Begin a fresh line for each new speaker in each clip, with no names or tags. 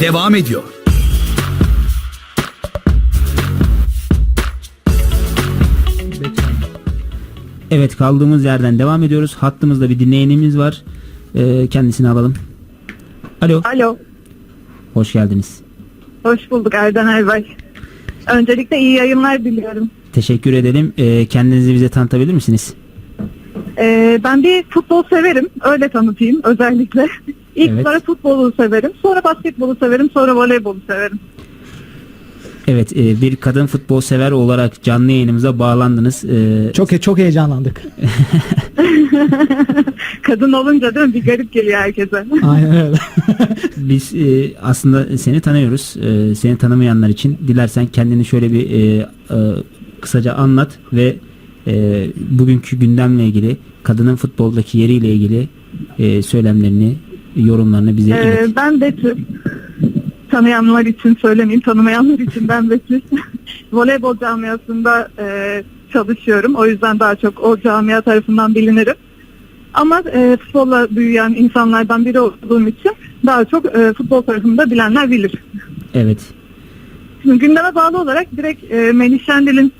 devam ediyor.
Evet kaldığımız yerden devam ediyoruz. Hattımızda bir dinleyenimiz var. Ee, kendisini alalım. Alo.
Alo,
Hoş geldiniz.
hoş bulduk Erden Erbay. Öncelikle iyi yayınlar diliyorum.
Teşekkür edelim. Ee, kendinizi bize tanıtabilir misiniz?
Ee, ben bir futbol severim, öyle tanıtayım özellikle. İlk
Evet.
sonra futbolu severim, sonra basketbolu severim, sonra voleybolu severim.
Evet e, bir kadın futbol sever olarak canlı yayınımıza bağlandınız. Ee,
Çok çok heyecanlandık.
Kadın olunca değil mi? Bir garip geliyor herkese.
Aynen öyle.
Biz e, aslında seni tanıyoruz. E, seni tanımayanlar için dilersen kendini şöyle bir e, e, kısaca anlat ve e, bugünkü gündemle ilgili kadının futboldaki yeriyle ilgili e, söylemlerini, yorumlarını bize
Ee,
ilet.
ben Betül. Tanıyanlar için söylemeyeyim, tanımayanlar için ben Betül. Voleybol camiasında e, çalışıyorum. O yüzden daha çok o camia tarafından bilinirim. Ama e, futbolla büyüyen insanlardan biri olduğum için daha çok e, futbol tarafında bilenler bilir.
Evet.
Şimdi gündeme bağlı olarak direkt e, Melih Şendil'in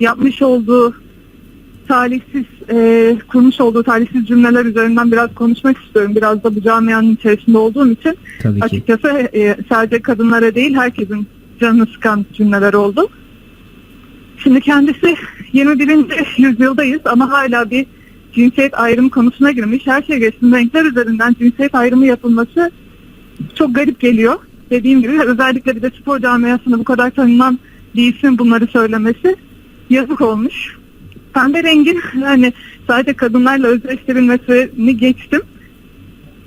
yapmış olduğu talihsiz, e, kurmuş olduğu talihsiz cümleler üzerinden biraz konuşmak istiyorum. Biraz da bu camianın içerisinde olduğum için
Tabii ki.
açıkçası e, sadece kadınlara değil herkesin canını sıkan cümleler oldu. Şimdi kendisi 21. yüzyıldayız ama hala bir cinsiyet ayrımı konusuna girmiş. Her şey geçsin renkler üzerinden cinsiyet ayrımı yapılması çok garip geliyor. Dediğim gibi özellikle bir de spor camiasında bu kadar tanınan bir isim bunları söylemesi yazık olmuş. Pembe rengin hani sadece kadınlarla özdeştirilmesini geçtim.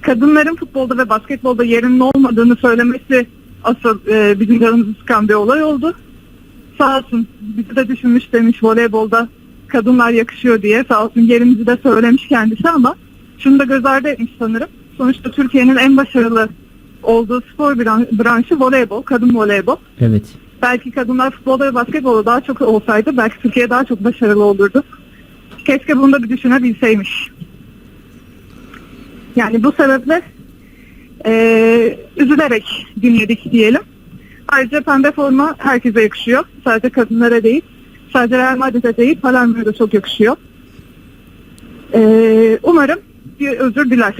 Kadınların futbolda ve basketbolda yerinin olmadığını söylemesi asıl e, bizim canımızı sıkan bir olay oldu. Sağ olsun bizi de düşünmüş demiş voleybolda kadınlar yakışıyor diye sağ olsun yerimizi de söylemiş kendisi ama şunu da göz ardı etmiş sanırım. Sonuçta Türkiye'nin en başarılı olduğu spor bran- branşı voleybol, kadın voleybol.
Evet.
Belki kadınlar futbolda ve basketbolda daha çok olsaydı belki Türkiye daha çok başarılı olurdu. Keşke bunu da bir düşünebilseymiş. Yani bu sebeple eee, üzülerek dinledik diyelim. Ayrıca pembe forma herkese yakışıyor. Sadece kadınlara değil. Sadece Real Madrid'e değil Palermo'ya da çok yakışıyor. Eee, umarım bir özür diler.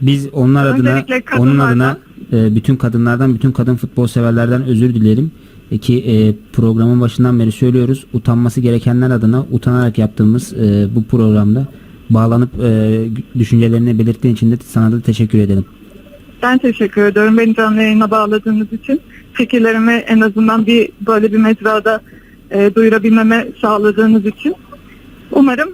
Biz onlar adına
Öncelikle
onun
kadınlardan-
adına e, bütün kadınlardan, bütün kadın futbol severlerden özür dilerim. Ki e, programın başından beri söylüyoruz. Utanması gerekenler adına utanarak yaptığımız e, bu programda bağlanıp e, düşüncelerini belirttiğin için de sana da teşekkür edelim.
Ben teşekkür ediyorum beni canlı yayına bağladığınız için. Fikirlerimi en azından bir böyle bir mecrada e, duyurabilmeme sağladığınız için. Umarım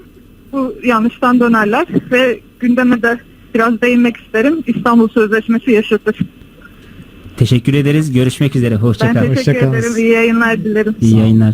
bu yanlıştan dönerler ve gündeme de biraz değinmek isterim. İstanbul Sözleşmesi yaşatır.
Teşekkür ederiz. Görüşmek üzere.
Ben
Hoşçakal.
teşekkür
Hoşça
ederim. İyi yayınlar dilerim.
İyi yayınlar.